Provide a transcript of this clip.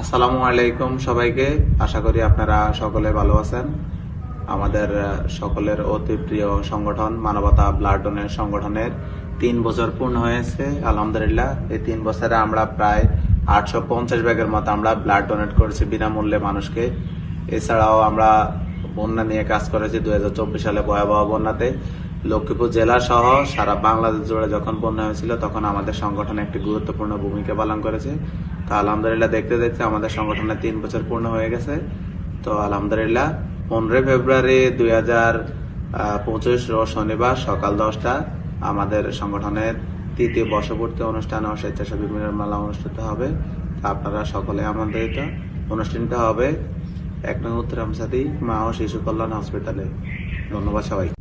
আসসালামু আলাইকুম সবাইকে। আশা করি আপনারা সকলে ভালো আছেন। আমাদের সকলের অতি প্রিয় সংগঠন মানবতা ব্লাড ডোনের সংগঠনের তিন বছর পূর্ণ হয়েছে, আলহামদুলিল্লাহ। এই তিন বছরে আমরা প্রায় আটশো পঞ্চাশ ব্যাগের মতো আমরা ব্লাড ডোনেট করেছি বিনামূল্যে মানুষকে। এছাড়াও আমরা বন্যা নিয়ে কাজ করেছি দুই হাজার চব্বিশ সালে ভয়াবহ বন্যাতে। লক্ষ্মীপুর জেলা সহ সারা বাংলাদেশ জুড়ে যখন বন্যা হয়েছিল, তখন আমাদের সংগঠন একটি গুরুত্বপূর্ণ ভূমিকা পালন করেছে। তো আলহামদুলিল্লাহ দেখতে দেখতে আমাদের সংগঠনের তিন বছর পূর্ণ হয়ে গেছে। তো আলহামদুলিল্লাহ পনেরোই ফেব্রুয়ারি দুই হাজার পঁচিশ রোজ শনিবার সকাল দশটা আমাদের সংগঠনের তৃতীয় বর্ষপূর্তি অনুষ্ঠান ও স্বেচ্ছাসেবী মেলা অনুষ্ঠিত হবে। আপনারা সকলে আমন্ত্রিত অনুষ্ঠানটা হবে এক নং উত্তর আমসাদি মা ও শিশু কল্যাণ হসপিটালে। ধন্যবাদ সবাই